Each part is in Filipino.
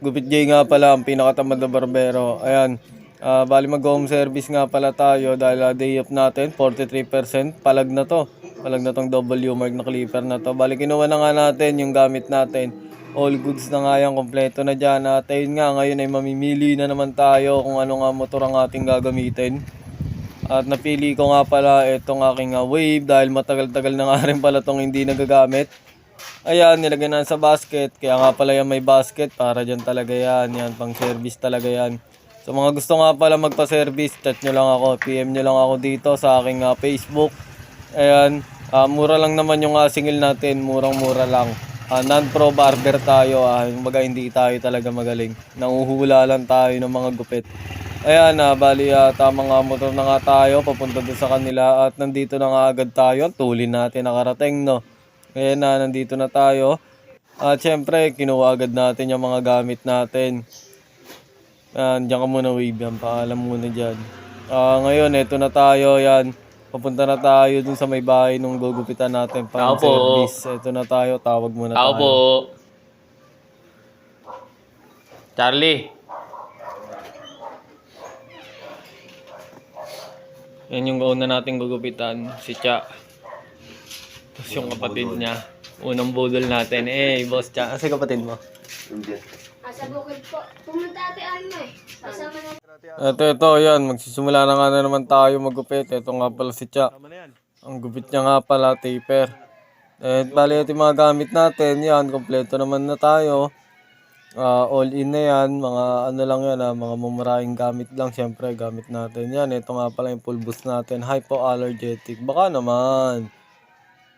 Gupit J nga pala, ang pinakatamad na barbero. Ayan. Ah, bali mag home service nga pala tayo dahil ah, day off natin, 43%. Palag na to. Palag na tong W mark na clipper na to. Bali kinuha na nga natin yung gamit natin. All goods na nga yan, kompleto na dyan. At ayun nga, ngayon ay mamimili na naman tayo kung ano nga motor ang ating gagamitin. At napili ko nga pala itong aking ah, wave dahil matagal-tagal na nga rin pala itong hindi nagagamit. Ayan, nilagay na sa basket. Kaya nga pala yan may basket para dyan talaga yan. Yan, pang service talaga yan. So mga gusto nga pala magpa-service, chat nyo lang ako. PM nyo lang ako dito sa aking ah, Facebook. Ayan, ah, mura lang naman yung uh, singil natin. Murang-mura lang. Ah, non-pro barber tayo. Ah, baga hindi tayo talaga magaling. Nanguhula lang tayo ng mga gupit. Ayan na, bali ah, tamang nga motor na nga tayo, papunta doon sa kanila at nandito na nga agad tayo, tulin natin nakarating no. Kaya na, nandito na tayo. At syempre, kinuha agad natin yung mga gamit natin. Yan, diyan ka muna wave yan, paalam muna dyan. Ah, ngayon, eto na tayo, yan. Papunta na tayo dun sa may bahay nung gugupitan natin pang po. service. Eto na tayo, tawag muna Tao tayo. po. Charlie. Yan yung una nating gugupitan, si Cha. Tapos yung kapatid niya. Unang budol natin. Eh, boss Cha. Asa kapatid mo? Asa bukid po. Pumunta ate ano eh. Kasama na Ito, ito, yan. Magsisimula na nga na naman tayo magupit. Ito nga pala si Cha. Ang gupit niya nga pala, taper. Eh, bali ito yung mga gamit natin. Yan, kompleto naman na tayo. Ah, all in na yan. Mga ano lang yan, ah, mga mumuraing gamit lang. Siyempre, gamit natin yan. Ito nga pala yung pulbus natin. Hypoallergenic. Baka naman.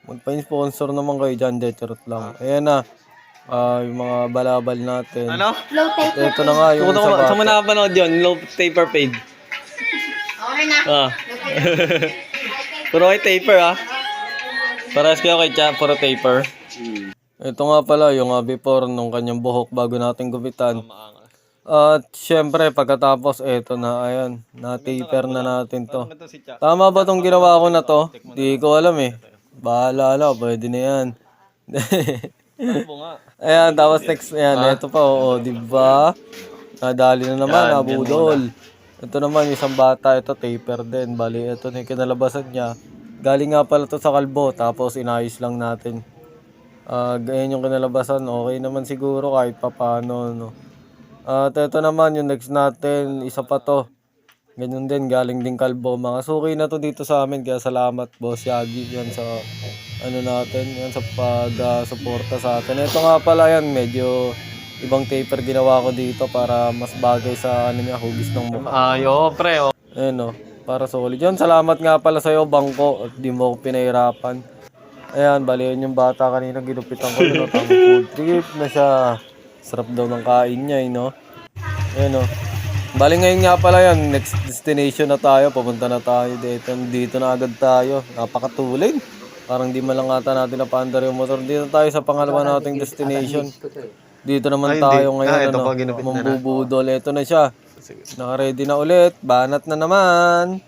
Magpa-sponsor naman kayo dyan. De, charot lang. Ayan na. Ah, yung mga balabal natin. Ano? low tape. Ito na nga yung sa bata. Saan mo nakapanood yun? Low taper fade. Okay na. Ah. Puro kay taper ah. Parehas kayo kay Cha, puro taper. Ito nga pala yung ah, before nung kanyang buhok bago natin gupitan. At syempre pagkatapos eto na ayan, na-taper na natin to. Tama ba tong ginawa ko na to? Di ko alam eh. Bahala ala, pwede na yan. ayan, tapos next, ayan, eto pa, oo, di ba? Nadali na naman, nabudol. Ito naman, isang bata, ito taper din. Bali, ito na yung kinalabasan niya. Galing nga pala to sa kalbo, tapos inayos lang natin. Ah, ganyan yung kinalabasan, okay naman siguro kahit papano, no. At ito naman yung next natin, isa pa to. Ganyan din, galing din kalbo. Mga suki na to dito sa amin, kaya salamat boss Yagi yan sa ano natin, yan sa pag-suporta sa atin. Ito nga pala yan, medyo ibang taper ginawa ko dito para mas bagay sa ano niya, hugis ng mukha. Ayo, pre. Oh. Ayun o, para solid. Yun, salamat nga pala sa'yo, bangko, at di mo ako pinahirapan. Ayan, bali yun yung bata kanina, ginupitan ko yun, o, tama food trip na siya. Sarap daw ng kain niya, eh, no? Ayan o. Bali ngayon nga pala yan, next destination na tayo, papunta na tayo dito, dito na agad tayo. Napakatulin. Parang di man lang ata natin napaandar yung motor. Dito tayo sa pangalawa nating destination. Dito naman tayo ngayon, ano, mambubudol. Ito na siya. Naka-ready na ulit. Banat na naman.